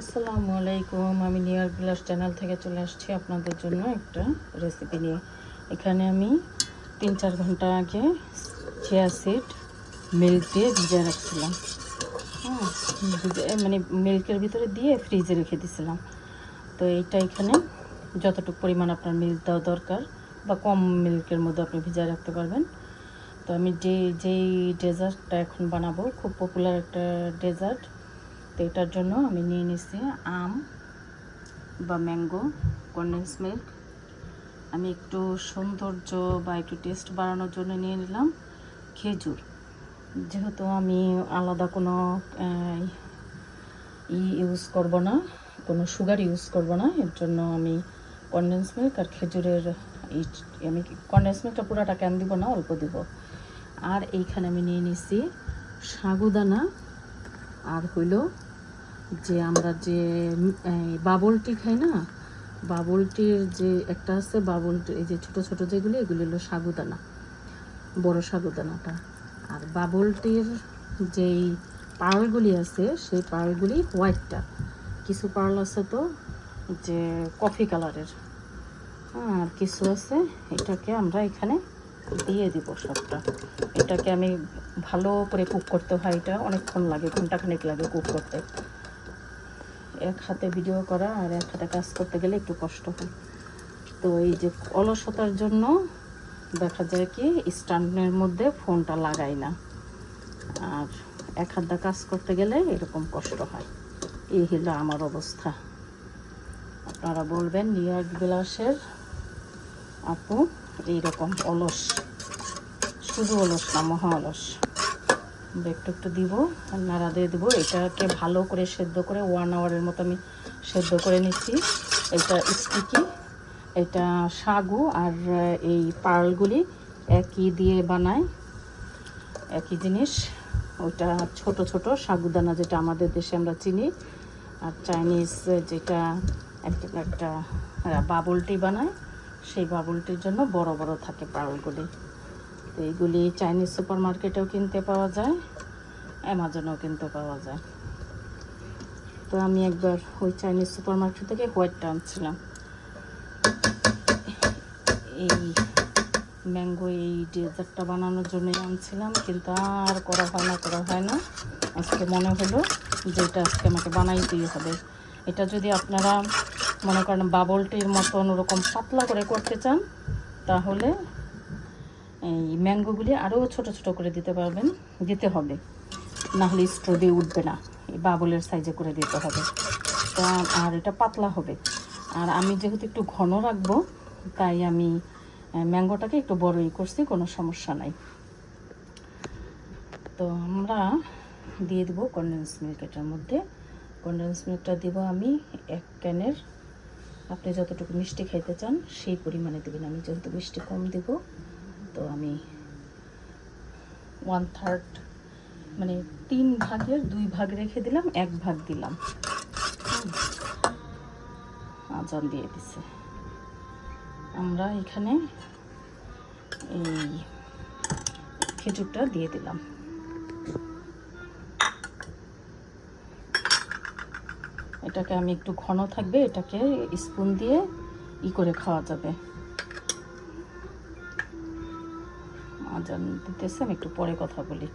আসসালামু আলাইকুম। আমি নিয়ার বিলাস চ্যানেল থেকে চলে আসছি আপনাদের জন্য একটা রেসিপি নিয়ে। এখানে আমি তিন চার ঘণ্টা আগে চিয়া সিড মিল্ক দিয়ে ভিজে রাখছিলাম। হ্যাঁ মানে মিল্কের ভিতরে দিয়ে ফ্রিজে রেখে দিছিলাম। তো এইটা এখানে যতটুকু পরিমাণ আপনার মিল্ক দেওয়া দরকার বা কম মিল্কের মধ্যে আপনি ভিজায় রাখতে পারবেন। তো আমি যে যেই ডেজার্টটা এখন বানাবো, খুব পপুলার একটা ডেজার্ট তো এটার জন্য আমি নিয়ে নিচ্ছি আম বা ম্যাঙ্গো, কন্ডেন্স মিল্ক। আমি একটু সৌন্দর্য বা একটু টেস্ট বাড়ানোর জন্য নিয়ে নিলাম খেজুর। যেহেতু আমি আলাদা কোনো ই ইউজ করব না, কোনো সুগার ইউজ করব না, এর জন্য আমি কন্ডেন্স মিল্ক আর খেজুরের আমি কন্ডেন্স মিল্কটা পুরোটা ক্যান দিব না, অল্প দিব। আর এইখানে আমি নিয়ে নিছি সাগুদানা, আর হইল যে আমরা যে বাবল টি খাই না বাবল টির যে একটা আছে, বাবলটি, এই যে ছোট ছোট যেগুলো, এগুলো হলো সাগুদানা, বড় সাগুদানাটা। আর বাবল টির যেই পার্লগুলি আছে, সেই পার্লগুলি হোয়াইটটা। কিছু পার্ল আছে তো, যে কফি কালারের। হ্যাঁ আর কিছু আছে, এটাকে আমরা এখানে দিয়ে দিব সবটা। এটাকে আমি ভালো করে কুক করতে হয়, এটা অনেকক্ষণ লাগে, ঘন্টাখানেক লাগে কুক করতে। এক হাতে ভিডিও করা আর এক হাতে কাজ করতে গেলে একটু কষ্ট হয়। তো এই যে অলসতার জন্য দেখা যায় কি, স্ট্যান্ডের মধ্যে ফোনটা লাগাই না। আর এক হাতে কাজ করতে গেলে এরকম কষ্ট হয়। এই হলো আমার অবস্থা। আপনারা বলবেন, নিউ ইয়র্ক বিলাসের আপু, এইরকম অলস, শুধু অলস না, মহা অলস। একটু একটু দিব, আর নাড়া দিয়ে দেবো। এটাকে ভালো করে সেদ্ধ করে ওয়ান আওয়ারের মতো আমি সেদ্ধ করে নিচ্ছি। এটা স্টিকি এটা সাগু আর এই পার্লগুলি একই দিয়ে বানায়। একই জিনিস। ওটা ছোট ছোট, সাগুদানা যেটা আমাদের দেশে আমরা চিনি। আর চাইনিজ যেটা একটা একটা বাবল টি বানায়, সেই বাবলটির জন্য বড় বড় থাকে পার্লগুলি। এইগুলি চাইনিজ সুপার মার্কেটেও কিনতে পাওয়া যায়, অ্যামাজনেও কিনতে পাওয়া যায়। তো আমি একবার ওই চাইনিজ সুপার মার্কেট থেকে হোয়াইটটা আনছিলাম। এই ম্যাঙ্গো এই ডেজার্টটা বানানোর জন্যই আনছিলাম, কিন্তু আর করা হয় না, করা হয় না। আজকে মনে হলো যে এটা আজকে আমাকে বানাইতেই হবে। এটা যদি আপনারা মনে করেন বাবলটির মতন ওরকম পাতলা করে করতে চান, তাহলে এই ম্যাঙ্গোগুলি আরও ছোট ছোট করে দিতে পারবেন, দিতে হবে। না হলে স্ট্রো দিয়ে উঠবে না, এই বাবলের সাইজে করে দিতে হবে। তা আর এটা পাতলা হবে। আর আমি যেহেতু একটু ঘন রাখব, তাই আমি ম্যাঙ্গোটাকে একটু বড়ই করছি, কোনো সমস্যা নাই। তো আমরা দিয়ে দেবো কন্ডেন্স মিল্ক এটার মধ্যে। কন্ডেন্স মিল্কটা দেবো আমি এক ক্যানের আপনি যতটুকু মিষ্টি খাইতে চান, সেই পরিমাণে দেবেন। আমি যেহেতু মিষ্টি কম দেব তো আমি ওয়ান থার্ড মানে তিন ভাগের দুই ভাগ রেখে দিলাম, এক ভাগ দিলাম। আজান দিয়ে দিছে। আমরা এখানে এই খেজুরটা দিয়ে দিলাম। এটাকে আমি একটু ঘন থাকবে, এটাকে স্পুন দিয়ে ই করে খাওয়া যাবে। আজান দিতেছে আমি একটু পরে কথা বলি।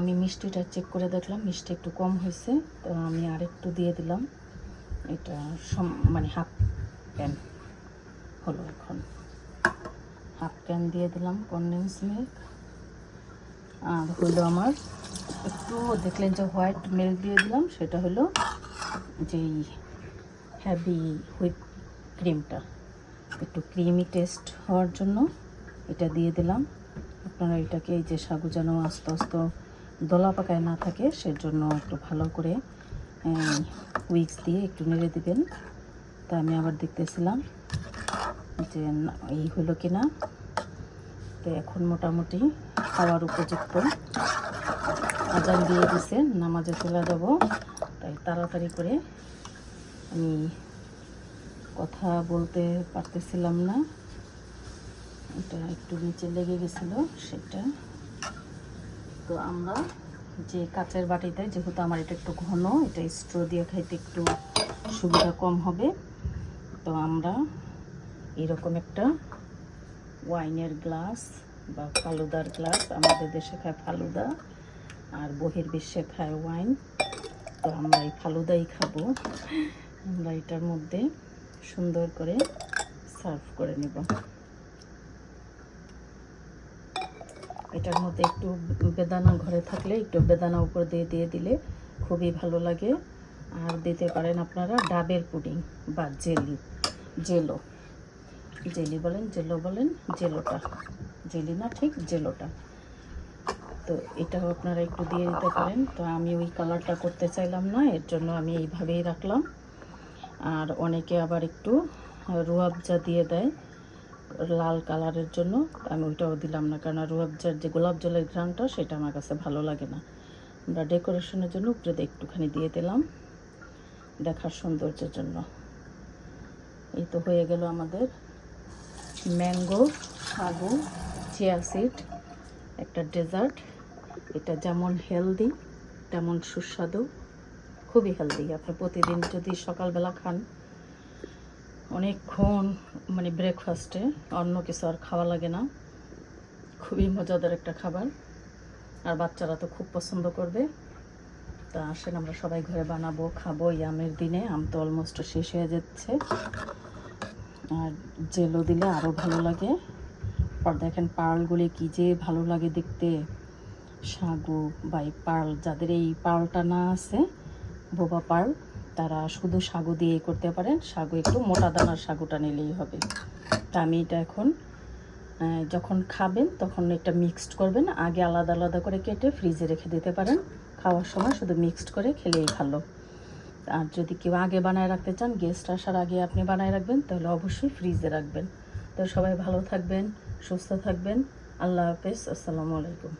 মিষ্টিটা চেক করে দেখলাম, মিষ্টি একটু কম হয়েছে, তো আমি আর একটু দিয়ে দিলাম। এটা সম- মানে হাফ ক্যান হলো এখন। হাফ ক্যান দিয়ে দিলাম কনডেন্স মিল্ক আর হলো আমার একটু দেখলেন যে হোয়াইট মিল্ক দিয়ে দিলাম, সেটা হলো যেই হ্যাভি হুইপ ক্রিমটা একটু ক্রিমি টেস্ট হওয়ার জন্য এটা দিয়ে দিলাম। আপনারা এটাকে এই যে সাগু যেন আস্তে আস্তে দলা পাকায় না থাকে, সেজন্য একটু ভালো করে উইক্স দিয়ে একটু নেড়ে দিবেন। তা আমি আবার দেখতেছিলাম যে এই হলো কি না তো এখন মোটামুটি খাওয়ার উপযুক্ত। আজান দিয়ে দিছে, নামাজে চলে যাব। তাই তাড়াতাড়ি করে আমি কথা বলতে পারতেছিলাম না। এটা একটু নিচে লেগে গেছিল, সেটা তো আমরা যে কাচের বাটিতে, যেহেতু আমার এটা একটু ঘন, এটা স্ট্রো দিয়ে খাইতে একটু সুবিধা কম হবে, তো আমরা এরকম একটা ওয়াইনের গ্লাস বা ফালুদার গ্লাস, আমাদের দেশে খায় ফালুদা আর বহির্বিশ্বে খায় ওয়াইন, তো আমরা এই ফালুদাই খাব। আমরা এটার মধ্যে সুন্দর করে সার্ভ করে নেব। এটার মধ্যে একটু বেদানা ঘরে থাকলে একটু বেদানা উপর দিয়ে দিয়ে দিলে খুবই ভালো লাগে। আর দিতে পারেন আপনারা ডাবের পুডিং বা জেলি, জেলো। জেলি বলেন, জেলো বলেন, জেলোটা। জেলি না, ঠিক জেলোটা। তো এটাও আপনারা একটু দিয়ে দিতে পারেন। তো আমি ওই কালারটা করতে চাইলাম না, এর জন্য আমি এইভাবেই রাখলাম। আর অনেকে আবার একটু রুয়াবজা দিয়ে দেয়। লাল কালারের জন্য। আমি ওইটাও দিলাম না কারণ রুয়াবজার যে গোলাপ জলের ঘ্রাণটা, সেটা আমার কাছে ভালো লাগে না। আমরা ডেকোরেশনের জন্য উপরে একটুখানি দিয়ে দিলাম দেখার সৌন্দর্যের জন্য। এই তো হয়ে গেল আমাদের ম্যাঙ্গো সাগু চিয়া সিড একটা ডেজার্ট। এটা যেমন হেলদি, তেমন সুস্বাদু, খুবই হেলদি। আপনি প্রতিদিন যদি সকালবেলা খান অনেকক্ষণ মানে ব্রেকফাস্টে অন্য কিছু আর খাওয়া লাগে না। খুবই মজাদার একটা খাবার। আর বাচ্চারা তো খুব পছন্দ করবে। তা আসেন আমরা সবাই ঘরে বানাবো, খাব। এই আমের দিনে আম তো অলমোস্ট শেষ হয়ে যাচ্ছে। আর জেলো দিলে আরও ভালো লাগে। আর দেখেন পার্লগুলি কি যে ভালো লাগে দেখতে। সাগু বা এই পার্ল, যাদের এই পার্লটা না আছে, বোবা পার্ল তারা শুধু সাগু দিয়ে করতে পারেন। সাগু একটু মোটা দানার সাগুটা নিলেই হবে। তা আমি এটা এখন যখন খাবেন তখন এটা মিক্সড করবেন। আগে আলাদা আলাদা করে কেটে ফ্রিজে রেখে দিতে পারেন। খাওয়ার সময় শুধু মিক্সড করে খেলেই ভালো। আর যদি কেউ আগে বানায় রাখতে চান গেস্ট আসার আগে আপনি বানায় রাখবেন, তাহলে অবশ্যই ফ্রিজে রাখবেন। তো সবাই ভালো থাকবেন, সুস্থ থাকবেন। আল্লাহ হাফেজ, আসসালামু আলাইকুম।